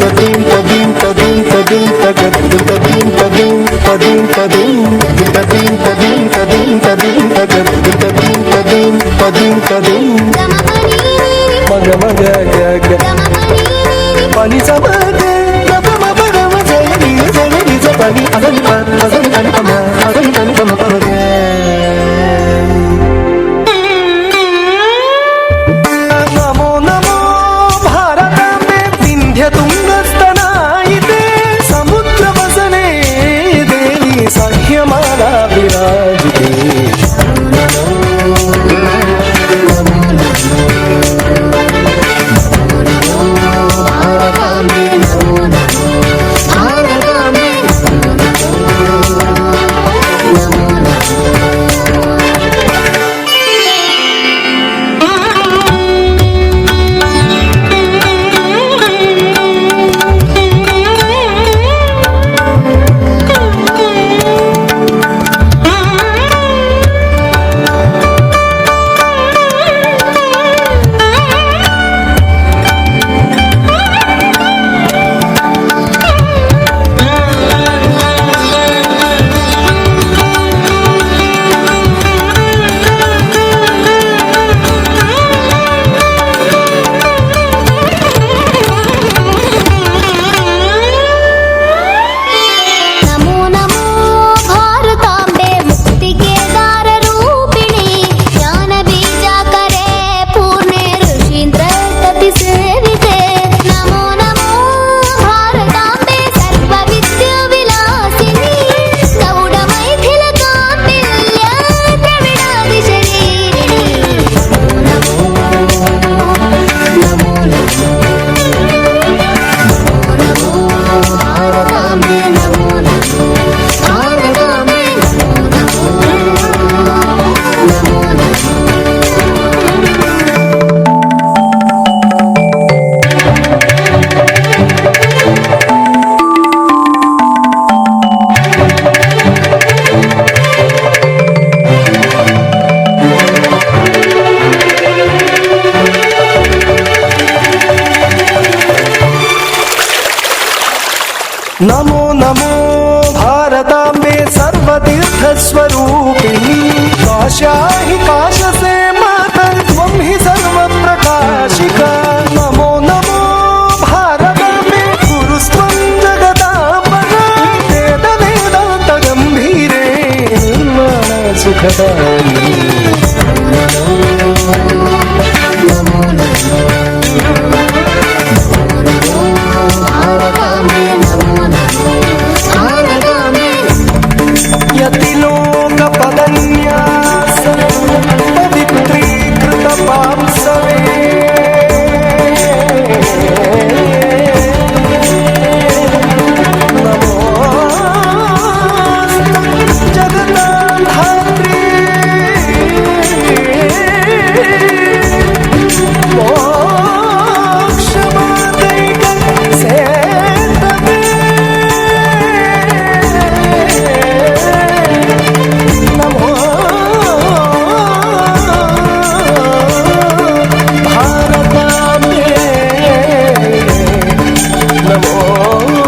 తదీం తదీం తదీం తదీం తగద్ తదీం తదీం తదీం తదీం తదీం తదీం తదీం తదీం తగద్ తదీం తదీం తదీం తదీం మగ మగ గగ పని సమగ గమ అదని పని 不能 నమో నమో భారతాంబే సర్వతీర్థస్వరూపిణి కాశాహి కాశసే మాత త్వం హి సర్వప్రకాశిక. నమో నమో భారతాంబే గురుస్వం జగదాంబర వేద వేదాంత గంభీరే నిర్మాణ సుఖదాయిని. oh.